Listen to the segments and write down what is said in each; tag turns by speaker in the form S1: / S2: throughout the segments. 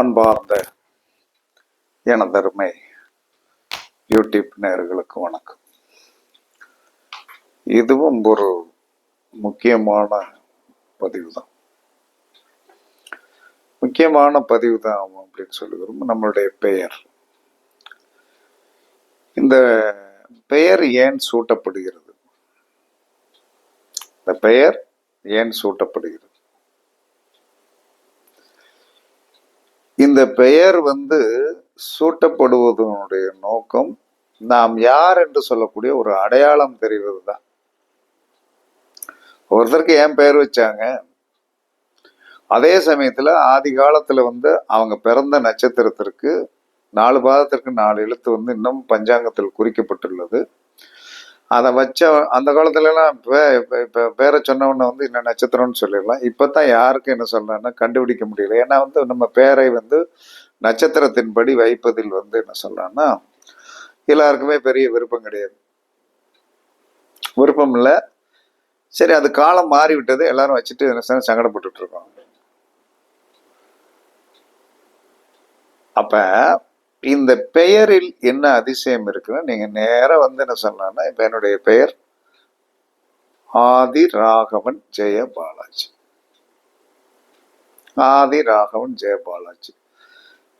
S1: அன்பார்ந்த எனதருமை யூடியூப் நேர்களுக்கு வணக்கம். இதுவும் ஒரு முக்கியமான பதிவு தான் முக்கியமான பதிவு தான் அப்படின்னு சொல்லி விரும்ப நம்மளுடைய பெயர். இந்த பெயர் ஏன் சூட்டப்படுகிறது? இந்த பெயர் ஏன் சூட்டப்படுகிறது? இந்த பெயர் வந்து சூட்டப்படுவதனுடைய நோக்கம் நாம் யார் என்று சொல்லக்கூடிய ஒரு அடையாளம் தெரிவது தான் ஒருத்தருக்கு ஏன் பெயர் வச்சாங்க? அதே சமயத்தில் ஆதி காலத்தில் வந்து அவங்க பிறந்த நட்சத்திரத்திற்கு நாலு பாதத்திற்கு நாலு எழுத்து வந்து இன்னும் பஞ்சாங்கத்தில் குறிக்கப்பட்டுள்ளது. அதை வச்ச அந்த காலத்துலலாம் இப்போ இப்போ பேரை சொன்னவொன்னே வந்து என்ன நட்சத்திரம்னு சொல்லிடலாம். இப்போ தான் யாருக்கு என்ன சொல்கிறேன்னா கண்டுபிடிக்க முடியல. ஏன்னா வந்து நம்ம பேரை வந்து நட்சத்திரத்தின்படி வைப்பதில் வந்து என்ன சொல்கிறேன்னா எல்லாருக்குமே பெரிய விருப்பம் கிடையாது. விருப்பம் இல்லை. சரி அது காலம் மாறிவிட்டது. எல்லாரும் வச்சுட்டு என்ன செய்ய- சங்கடப்பட்டுட்டு இருக்கோம். இந்த பெயரில் என்ன அதிசயம் இருக்குன்னு நீங்க நேரம் வந்து என்ன சொல்லலாம்னா இப்ப என்னுடைய பெயர் ஆதி ராகவன் ஜெய பாலாஜி ஆதி ராகவன் ஜெய பாலாஜி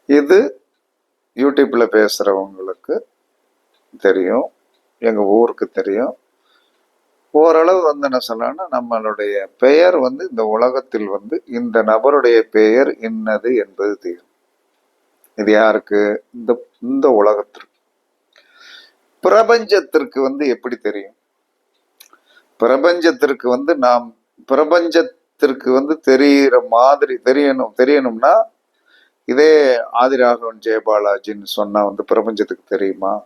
S1: இது யூடியூப்ல பேசுறவங்களுக்கு தெரியும் எங்க ஊருக்கு தெரியும். ஓரளவு வந்து என்ன சொல்லலாம்னா நம்மளுடைய பெயர் வந்து இந்த உலகத்தில் வந்து இந்த நபருடைய பெயர் இன்னது என்பது தெரியும். இது யாருக்கு? இந்த இந்த உலகத்திற்கு. பிரபஞ்சத்திற்கு வந்து எப்படி தெரியும்? பிரபஞ்சத்திற்கு வந்து நாம் பிரபஞ்சத்திற்கு வந்து தெரிகிற மாதிரி தெரியணும் தெரியணும்னா இதே ஆதிராகவன் ஜெயபாலாஜின்னு சொன்னா வந்து பிரபஞ்சத்துக்கு தெரியுமா?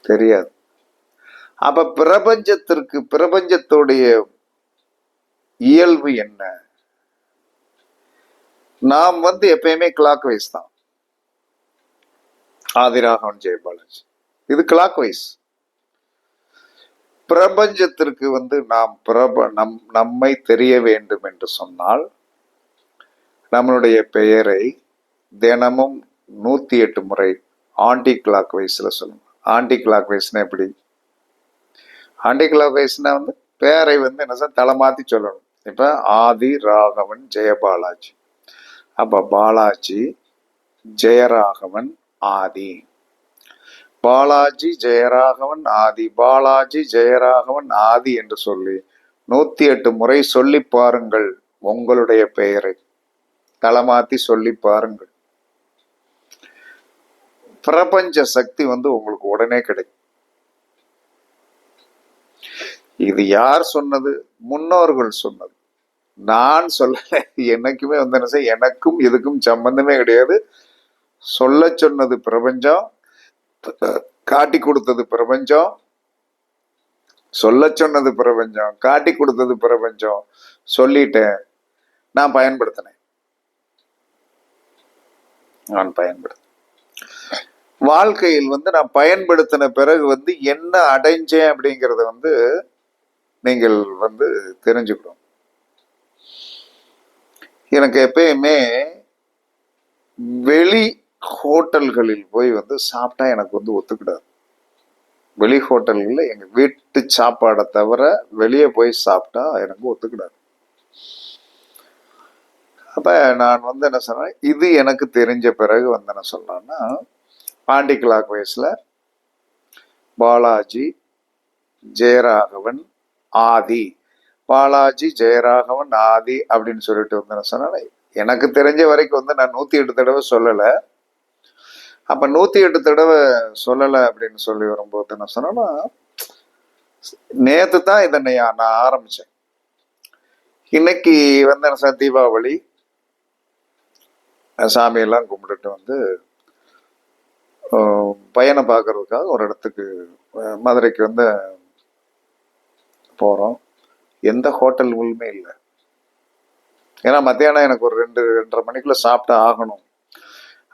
S1: தெரியாது. அப்ப பிரபஞ்சத்திற்கு பிரபஞ்சத்துடைய இயல்பு என்ன? நாம் வந்து எப்பயுமே கிளாக் வைஸ் தான். ஆதிராகவன் ஜெயபாலாஜி இது கிளாக் வைஸ் பிரபஞ்சத்திற்கு வந்து நாம் பிரப நம் நம்மை தெரிய வேண்டும் என்று சொன்னால் நம்மளுடைய பெயரை தினமும் நூத்தி எட்டு முறை ஆன்டி கிளாக் வைஸ்ல சொல்லணும் ஆன்டி கிளாக் வைஸ்னா எப்படி? ஆன்டி கிளாக் வைஸ்னா வந்து பேரை வந்து என்ன சார் தலை மாத்தி சொல்லணும். இப்ப ஆதி ராகவன் ஜெயபாலாஜி அப்போ பாலாஜி ஜெயராகவன் ஆதி. பாலாஜி ஜெயராகவன் ஆதி. பாலாஜி ஜெயராகவன் ஆதி என்று சொல்லி நூத்தி எட்டு முறை சொல்லி பாருங்கள் உங்களுடைய பெயரை. தலைமாத்தி சொல்லி பாருங்கள். பிரபஞ்ச சக்தி வந்து உங்களுக்கு உடனே கிடைக்கும். இது யார் சொன்னது? முன்னோர்கள் சொன்னது. நான் சொல்லலை. என்னைக்குமே வந்து என்ன செய்ய எனக்கும் இதுக்கும் சம்பந்தமே கிடையாது. சொல்ல சொன்னது பிரபஞ்சம். காட்டி கொடுத்தது பிரபஞ்சம். சொல்ல சொன்னது பிரபஞ்சம். காட்டி கொடுத்தது பிரபஞ்சம். சொல்லிட்டேன். நான் பயன்படுத்தினேன். நான் பயன்படுத்த வாழ்க்கையில் வந்து நான் பயன்படுத்தின பிறகு வந்து என்ன அடைஞ்சேன் அப்படிங்கறத வந்து நீங்கள் வந்து தெரிஞ்சுக்கணும். எனக்கு எப்பயுமே வெளி ஹோட்டல்களில் போய் வந்து சாப்பிட்டா எனக்கு வந்து ஒத்துக்கிடாது. வெளி ஹோட்டல்களில் எங்கள் வீட்டு சாப்பாடை தவிர வெளியே போய் சாப்பிட்டா எனக்கு ஒத்துக்கிடாது. அப்போ நான் வந்து என்ன சொன்னேன் இது எனக்கு தெரிஞ்ச பிறகு வந்து என்ன சொன்னேன்னா பாண்டி கிளாக் வயசில் பாலாஜி ஜெயராகவன் ஆதி. பாலாஜி ஜெயராகவன் ஆதி அப்படின்னு சொல்லிட்டு வந்து என்ன சொன்னேன். எனக்கு தெரிஞ்ச வரைக்கும் வந்து நான் நூற்றி எட்டு தடவை சொல்லலை. அப்போ நூற்றி எட்டு தடவை சொல்லலை அப்படின்னு சொல்லி வரும்போது என்ன சொன்னேன்னா நேற்று தான் இதை நான் ஆரம்பித்தேன் இன்னைக்கு வந்து சார் தீபாவளி. சாமியெல்லாம் கும்பிட்டுட்டு வந்து பயணம் பையனை பார்க்கறதுக்காக ஒரு இடத்துக்கு மதுரைக்கு வந்து போகிறோம் எந்த ஹோட்டல்களுமே இல்லை. ஏன்னா மத்தியானம் எனக்கு ஒரு ரெண்டு ரெண்டரை மணிக்குள்ள சாப்பிட்டு ஆகணும்.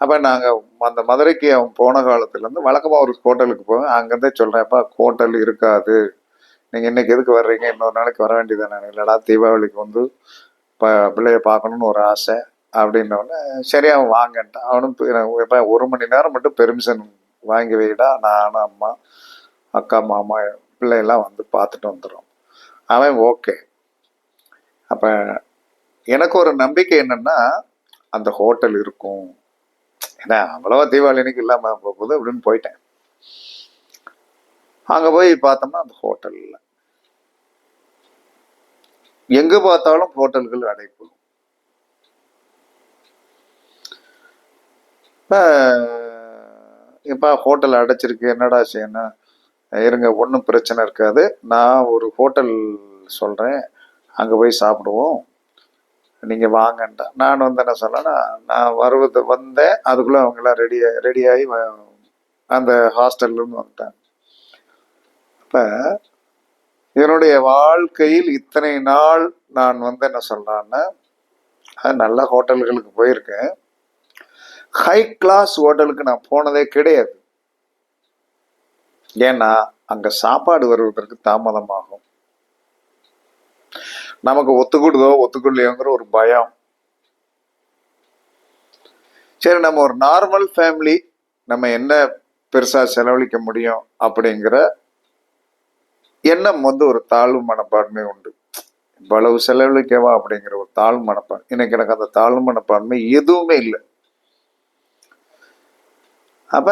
S1: அப்போ நாங்கள் அந்த மதுரைக்கு அவன் போன காலத்துலேருந்து வழக்கமாக ஒரு ஹோட்டலுக்கு போவேன். அங்கேருந்தே சொல்கிறேன்ப்பா ஹோட்டல் இருக்காது. நீங்கள் இன்னைக்கு எதுக்கு வர்றீங்க? இன்னொரு நாளைக்கு வர வேண்டியதானே இல்லைடா தீபாவளிக்கு வந்து ப பிள்ளைய பார்க்கணுன்னு ஒரு ஆசை. அப்படின்னோடனே சரி அவன் வாங்கன்ட்டான் அவனும் இப்போ ஒரு மணி நேரம் மட்டும் பெர்மிஷன் வாங்கி வைடா. நானும் அம்மா அக்கா மாமா பிள்ளையெல்லாம் வந்து பார்த்துட்டு வந்துடும் அவன் ஓகே. அப்போ எனக்கு ஒரு நம்பிக்கை என்னென்னா அந்த ஹோட்டல் இருக்கும். ஏன்னா அவ்வளவா தீபாவளி அன்னைக்கு இல்லாமல் போகுது அப்படின்னு போயிட்டேன். அங்கே போய் பார்த்தோம்னா அந்த ஹோட்டல் இல்லை. எங்கே பார்த்தாலும் ஹோட்டல்கள் அடைப்பு. இப்போ ஹோட்டல் அடைச்சிருக்கு என்னடா செய்யணும்? இருங்க ஒன்றும் பிரச்சனை இருக்காது. நான் ஒரு ஹோட்டல் சொல்கிறேன் அங்கே போய் சாப்பிடுவோம். நீங்கள் வாங்கன்ட்டா. நான் வந்து என்ன சொன்னேன்னா நான் வருவது வந்தேன். அதுக்குள்ளே அவங்களாம் ரெடி ரெடியாகி அந்த ஹாஸ்டல்லேருந்து வந்துட்டாங்க. அப்போ என்னுடைய வாழ்க்கையில் இத்தனை நாள் நான் வந்து என்ன சொல்கிறேன்னா நல்ல ஹோட்டல்களுக்கு போயிருக்கேன். ஹை கிளாஸ் ஹோட்டலுக்கு நான் போனதே கிடையாது. ஏன்னா அங்க சாப்பாடு வருவதற்கு தாமதமாகும். நமக்கு ஒத்துக்கூடுதோ ஒத்துக்கொள்ளையோங்கிற ஒரு பயம். சரி நம்ம ஒரு நார்மல் ஃபேமிலி நம்ம என்ன பெருசா செலவழிக்க முடியும் அப்படிங்கிற எண்ணம் வந்து ஒரு தாழ்வு மனப்பான்மை உண்டு. இவ்வளவு செலவழிக்கவா அப்படிங்கிற ஒரு தாழ்வு மனப்பான்மை. இன்னைக்கு எனக்கு அந்த தாழ்வு மனப்பான்மை எதுவுமே இல்லை. அப்ப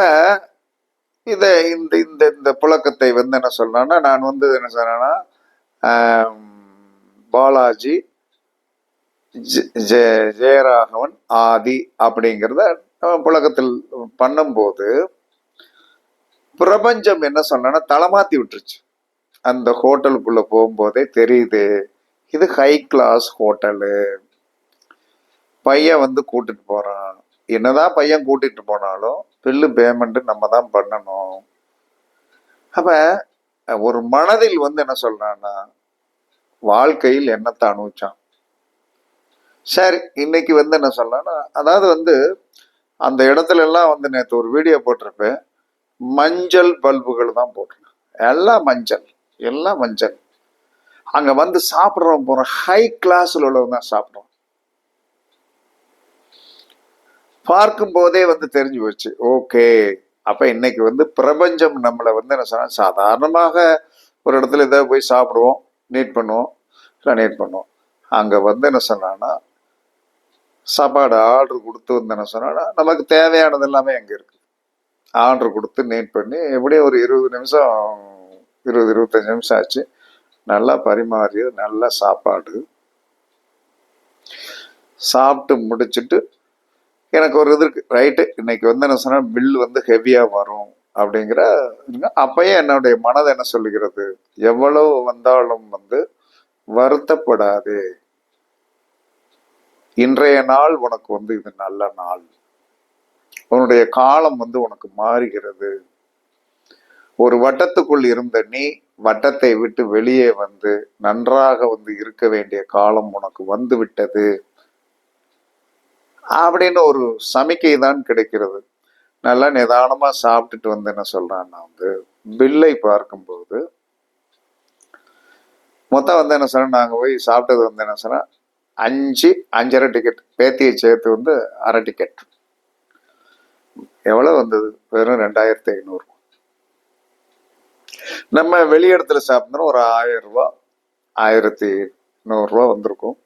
S1: இதை இந்த இந்த இந்த புழக்கத்தை வந்து என்ன சொல்றேன்னா நான் வந்து என்ன சொன்னேன்னா பாலாஜி ஜெ- ஜெ- ஜெயராகவன் ஆதி அப்படிங்கிறத புழக்கத்தில் பண்ணும்போது பிரபஞ்சம் என்ன சொன்னா தளமாத்தி விட்டுருச்சு. அந்த ஹோட்டலுக்குள்ள போகும்போதே தெரியுது இது ஹை கிளாஸ் ஹோட்டலு. பையன் வந்து கூட்டிட்டு போறான். என்னதான் பையன் கூட்டிட்டு போனாலும் பில்லு பேமெண்ட்டு நம்ம தான் பண்ணணும். அப்போ ஒரு மனதில் வந்து என்ன சொல்கிறான்னா வாழ்க்கையில் என்னத்தை அனுபவிச்சான்? சரி இன்னைக்கு வந்து என்ன சொல்லான்னா அதாவது வந்து அந்த இடத்துல எல்லாம் வந்து நேற்று ஒரு வீடியோ போட்டிருப்பேன். மஞ்சள் பல்புகள் தான் போட்டிருக்கேன். எல்லாம் மஞ்சள் எல்லாம் மஞ்சள். அங்கே வந்து சாப்பிட்றவங்க போகிறோம் ஹை கிளாஸில் உள்ளவங்க தான் சாப்பிட்றோம் பார்க்கும் போதே வந்து தெரிஞ்சு போச்சு. ஓகே. அப்ப இன்னைக்கு வந்து பிரபஞ்சம் நம்மளை வந்து என்ன சொன்னால் சாதாரணமாக ஒரு இடத்துல ஏதாவது போய் சாப்பிடுவோம் நீட் பண்ணுவோம் இல்லை நீட் பண்ணுவோம். அங்கே வந்து என்ன சொன்னான்னா சாப்பாடு ஆர்டர் கொடுத்து வந்து என்ன சொன்னான்னா நமக்கு தேவையானது எல்லாமே அங்கே இருக்கு. ஆர்டர் கொடுத்து நீட் பண்ணி எப்படியும் ஒரு இருபது நிமிஷம் இருபது இருபத்தஞ்சு நிமிஷம் ஆச்சு. நல்லா பரிமாறி நல்ல சாப்பாடு. சாப்பிட்டு முடிச்சுட்டு எனக்கு ஒரு இது இருக்கு. ரைட்டு இன்னைக்கு வந்து என்ன சொன்னா பில் வந்து ஹெவியா வரும் அப்படிங்கிற அப்பயே என்னுடைய மனதை என்ன சொல்லுகிறது? எவ்வளவு வந்தாலும் வந்து வருத்தப்படாதே. இன்றைய நாள் உனக்கு வந்து இது நல்ல நாள். உன்னுடைய காலம் வந்து உனக்கு மாறுகிறது. ஒரு வட்டத்துக்குள் இருந்த நீ வட்டத்தை விட்டு வெளியே வந்து நன்றாக வந்து இருக்க வேண்டிய காலம் உனக்கு வந்து விட்டது. அப்படின்னு ஒரு சமிக்கை தான் கிடைக்கிறது. நல்லா நிதானமாக சாப்பிட்டுட்டு வந்து என்ன சொல்கிறான்னா வந்து பில்லை பார்க்கும்போது மொத்தம் வந்து என்ன சொன்னா நாங்கள் போய் சாப்பிட்டது வந்து என்ன சொன்னா அஞ்சு அஞ்சரை டிக்கெட் பேத்தியை சேர்த்து வந்து அரை டிக்கெட் எவ்வளோ வந்தது? வெறும் ரெண்டாயிரத்தி ஐநூறு. நம்ம வெளியிடத்துல சாப்பிட்றோம் ஒரு ஆயிரம் ரூபா ஆயிரத்தி நூறுரூவா வந்திருக்கும்.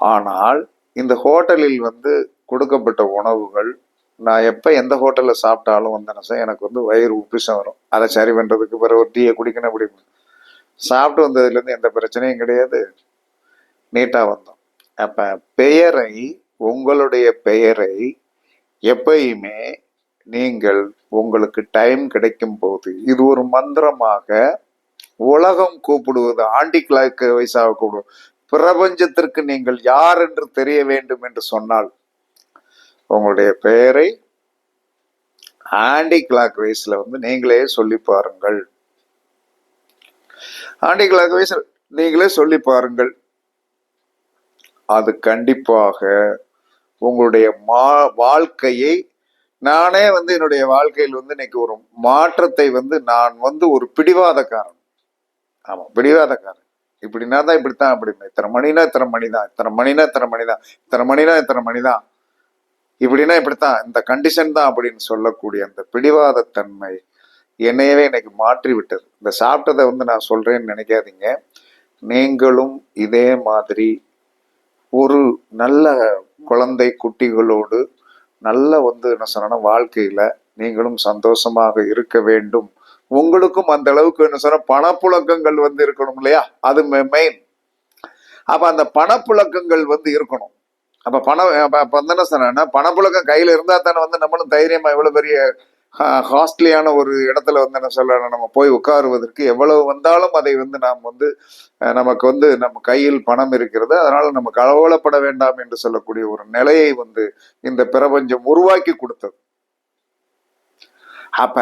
S1: ஆனால் இந்த ஹோட்டலில் வந்து கொடுக்கப்பட்ட உணவுகள் நான் எப்போ எந்த ஹோட்டலில் சாப்பிட்டாலும் வந்து சார் எனக்கு வந்து வயிறு உப்பிசம் வரும். அதை சரி பண்ணுறதுக்கு பிறகு ஒரு டீயை குடிக்கணும் அப்படி சாப்பிட்டு வந்ததுலேருந்து எந்த பிரச்சனையும் கிடையாது. நீட்டாக வந்தோம். அப்போ பெயரை உங்களுடைய பெயரை எப்பயுமே நீங்கள் உங்களுக்கு டைம் கிடைக்கும் போது இது ஒரு மந்திரமாக உலகம் கூப்பிடுவது ஆண்டி கிளாக் வயசாக கூப்பிடுவோம் பிரபஞ்சத்திற்கு நீங்கள் யார் என்று தெரிய வேண்டும் என்று சொன்னால் உங்களுடைய பெயரை ஆண்டி கிளாக் வயசுல வந்து நீங்களே சொல்லி பாருங்கள். ஆண்டி கிளாக் வயசு நீங்களே சொல்லி பாருங்கள். அது கண்டிப்பாக உங்களுடைய மா வாழ்க்கையை நானே வந்து என்னுடைய வாழ்க்கையில் வந்து இன்னைக்கு ஒரு மாற்றத்தை வந்து நான் வந்து ஒரு பிடிவாதக்காரன். ஆமா பிடிவாதக்காரன். இப்படின்னா தான் இப்படித்தான் அப்படின்னு இத்தனை மணினா இத்தனை மணி தான் இத்தனை மணினா இத்தனை மணி தான் இத்தனை மணினா இத்தனை மணி தான் இப்படின்னா இப்படித்தான். இந்த கண்டிஷன் தான் அப்படின்னு சொல்லக்கூடிய அந்த பிடிவாத தன்மை என்னையவே இன்னைக்கு மாற்றி விட்டது இந்த சாப்பிட்டதை வந்து நான் சொல்றேன்னு நினைக்காதீங்க. நீங்களும் இதே மாதிரி ஒரு நல்ல குழந்தை குட்டிகளோடு நல்ல வந்து என்ன சொன்னா வாழ்க்கையில நீங்களும் சந்தோஷமாக இருக்க வேண்டும். உங்களுக்கும் அந்த அளவுக்கு என்ன சொன்னா பணப்புழக்கங்கள் வந்து இருக்கணும் இல்லையா? அது மெயின் அப்ப அந்த பணப்புழக்கங்கள் வந்து இருக்கணும். அப்ப பணம் அப்போ வந்து என்ன சொன்னேன்னா பணப்புழக்கம் கையில இருந்தா தானே வந்து நம்மளும் தைரியமா எவ்வளவு பெரிய காஸ்ட்லியான ஒரு இடத்துல வந்து என்ன சொல்லணும் நம்ம போய் உட்காருவதற்கு எவ்வளவு வந்தாலும் அதை வந்து நாம் வந்து நமக்கு வந்து நம்ம கையில் பணம் இருக்கிறது. அதனால நம்ம கவலைப்பட வேண்டாம் என்று சொல்லக்கூடிய ஒரு நிலையை வந்து இந்த பிரபஞ்சம் உருவாக்கி கொடுத்தது. அப்ப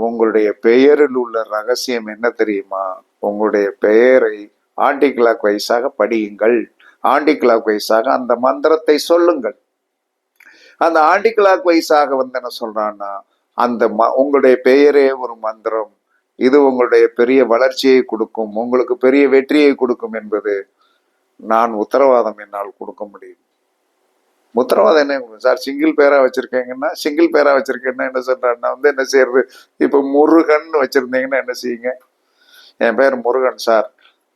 S1: உங்களுடைய பெயரில் உள்ள ரகசியம் என்ன தெரியுமா? உங்களுடைய பெயரை ஆண்டி கிளாக் வைஸாக படியுங்கள். ஆண்டி கிளாக் வைஸாக அந்த மந்திரத்தை சொல்லுங்கள். அந்த ஆண்டி கிளாக் வைஸாக வந்து என்ன சொல்றான்னா அந்த ம- உங்களுடைய பெயரே ஒரு மந்திரம். இது உங்களுடைய பெரிய வளர்ச்சியை கொடுக்கும் உங்களுக்கு பெரிய வெற்றியை கொடுக்கும் என்பது நான் உத்தரவாதம் என்னால் கொடுக்க முடியும். உத்தரவாதம் என்ன சார் சிங்கிள் பேரா வச்சுருக்கீங்கன்னா சிங்கிள் பேரா வச்சிருக்கேன்னா என்ன சொல்றேன்னா வந்து என்ன செய்யறது? இப்போ முருகன் வச்சுருந்தீங்கன்னா என்ன செய்யுங்க? என் பேர் முருகன் சார்.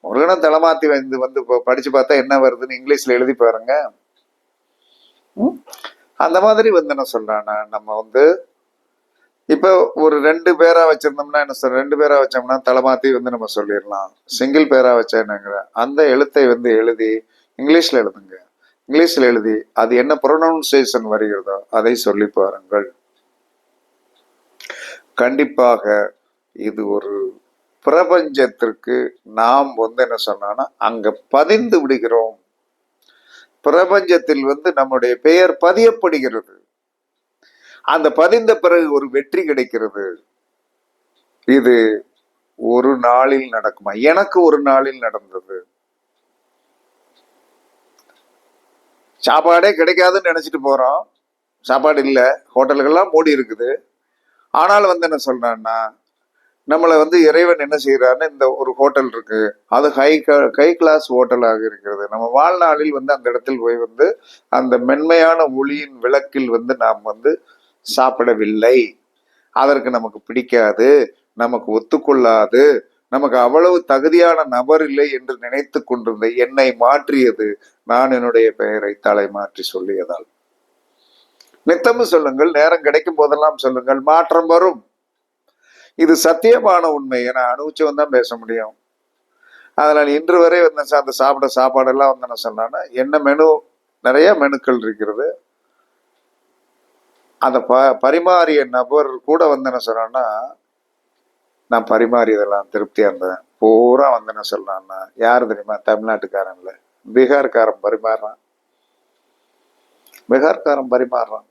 S1: முருகனை தலைமாத்தி வந்து வந்து இப்போ படிச்சு பார்த்தா என்ன வருதுன்னு இங்கிலீஷில் எழுதி பாருங்க. அந்த மாதிரி வந்து என்ன சொல்றானா நம்ம வந்து இப்போ ஒரு ரெண்டு பேரா வச்சுருந்தோம்னா என்ன சார் ரெண்டு பேரா வச்சோம்னா தலைமாத்தி வந்து நம்ம சொல்லிடலாம். சிங்கிள் பேரா வச்சேன்னுங்கிற அந்த எழுத்தை வந்து எழுதி இங்கிலீஷ்ல எழுதுங்க. இங்கிலீஷில் எழுதி அது என்ன ப்ரொனவுன்சியேஷன் வருகிறதோ அதை சொல்லி பாருங்கள். கண்டிப்பாக இது ஒரு பிரபஞ்சத்திற்கு நாம் வந்து என்ன சொன்னோம்னா அங்க பதிந்து விடுகிறோம். பிரபஞ்சத்தில் வந்து நம்முடைய பெயர் பதியப்படுகிறது. அந்த பதிந்த பிறகு ஒரு வெற்றி கிடைக்கிறது. இது ஒரு நாளில் நடக்குமா? எனக்கு ஒரு நாளில் நடந்தது. சாப்பாடே கிடைக்காதுன்னு நினைச்சிட்டு போகிறோம் சாப்பாடு இல்லை. ஹோட்டல்கள்லாம் மூடி இருக்குது. ஆனால் வந்து என்ன சொல்கிறான்னா நம்மளை வந்து இறைவன் என்ன செய்கிறான்னு இந்த ஒரு ஹோட்டல் இருக்குது அது ஹை ஹை கிளாஸ் ஹோட்டலாக இருக்கிறது. நம்ம வாழ்நாளில் வந்து அந்த இடத்தில் போய் வந்து அந்த மென்மையான ஒளியின் விளக்கில் வந்து நாம் வந்து சாப்பிடவில்லை. அதற்கு நமக்கு பிடிக்காது. நமக்கு ஒத்துக்கொள்ளாது. நமக்கு அவ்வளவு தகுதியான நபர் இல்லை என்று நினைத்து கொண்டிருந்த என்னை மாற்றியது நான் என்னுடைய பெயரை தலை மாற்றி சொல்லியதால். நித்தமும் சொல்லுங்கள் நேரம் கிடைக்கும் போதெல்லாம் சொல்லுங்கள் மாற்றம் வரும். இது சத்தியமான உண்மை என அனுபவிச்சவன் தான் பேச முடியும். அதனால் இன்று வரை வந்து சா- அந்த சாப்பிட சாப்பாடெல்லாம் வந்து என்ன சொன்னான்னா என்ன மெனு நிறைய மெனுக்கள் இருக்கிறது. அந்த ப பரிமாறிய நபர் கூட வந்து என்ன சொன்னான்னா நான் பரிமாறியதெல்லாம் திருப்தியாக இருந்தேன். பூரா வந்து என்ன யார் தெரியுமா? தமிழ்நாட்டுக்காரன் இல்லை பீகார்காரன் பரிமாறுறான். பீகார்காரன் பரிமாறுறான்.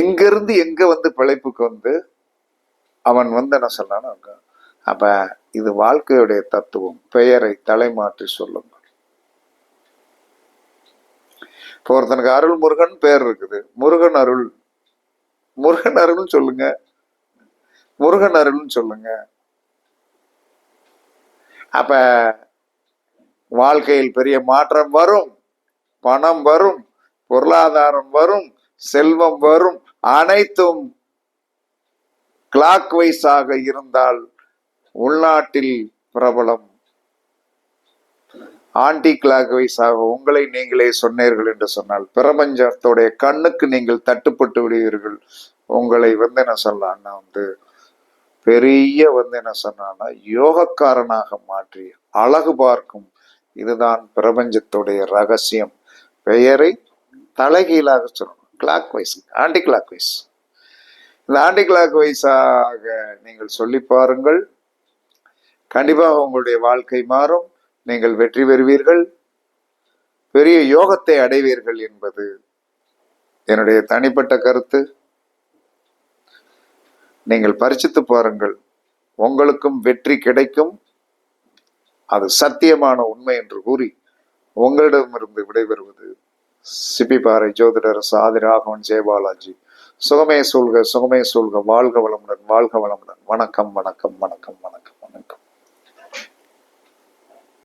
S1: எங்கேருந்து எங்கே வந்து பிழைப்புக்கு வந்து அவன் வந்து என்ன சொன்னான்னு அப்போ இது வாழ்க்கையுடைய தத்துவம். பெயரை தலைமாற்றி சொல்லுங்கள். இப்போ ஒருத்தனுக்கு அருள் முருகன் பேர் இருக்குது. முருகன் அருள். முருகன் அருள்னு சொல்லுங்க. முருகன் அருள்னு சொல்லுங்க. அப்ப வாழ்க்கையில் பெரிய மாற்றம் வரும் பணம் வரும் பொருளாதாரம் வரும் செல்வம் வரும் அனைத்தும் கிளாக் வைஸாக இருந்தால் உள்நாட்டில் பிரபலம். ஆன்டி கிளாக் வைஸாக உங்களை நீங்களே சொன்னீர்கள் என்று சொன்னால் பிரபஞ்சத்தோடைய கண்ணுக்கு நீங்கள் தட்டுப்பட்டு விடுவீர்கள். உங்களை வந்து என்ன சொல்லலாம்னா வந்து பெரிய வந்து என்ன சொன்னான்னா யோகக்காரனாக மாற்றி அழகு பார்க்கும் இதுதான் பிரபஞ்சத்துடைய ரகசியம். பெயரை தலைகீழாக சொல்லணும். Clockwise anticlockwise இந்த ஆண்டி கிளாக் வைஸாக நீங்கள் சொல்லி பாருங்கள். கண்டிப்பாக உங்களுடைய வாழ்க்கை மாறும். நீங்கள் வெற்றி பெறுவீர்கள். பெரிய யோகத்தை அடைவீர்கள் என்பது என்னுடைய தனிப்பட்ட கருத்து. நீங்கள் பரிசித்து பாருங்கள். உங்களுக்கும் வெற்றி கிடைக்கும். அது சத்தியமான உண்மை என்று கூறி உங்களிடமிருந்து விடைபெறுவது சிப்பிப்பாறை ஜோதிடர் சாதி ராகவன் ஜெயபாலாஜி சுகமே சொல்க சுகமே சொல்க வாழ்க வளமுடன் வாழ்க வளமுடன். வணக்கம் வணக்கம் வணக்கம் வணக்கம்.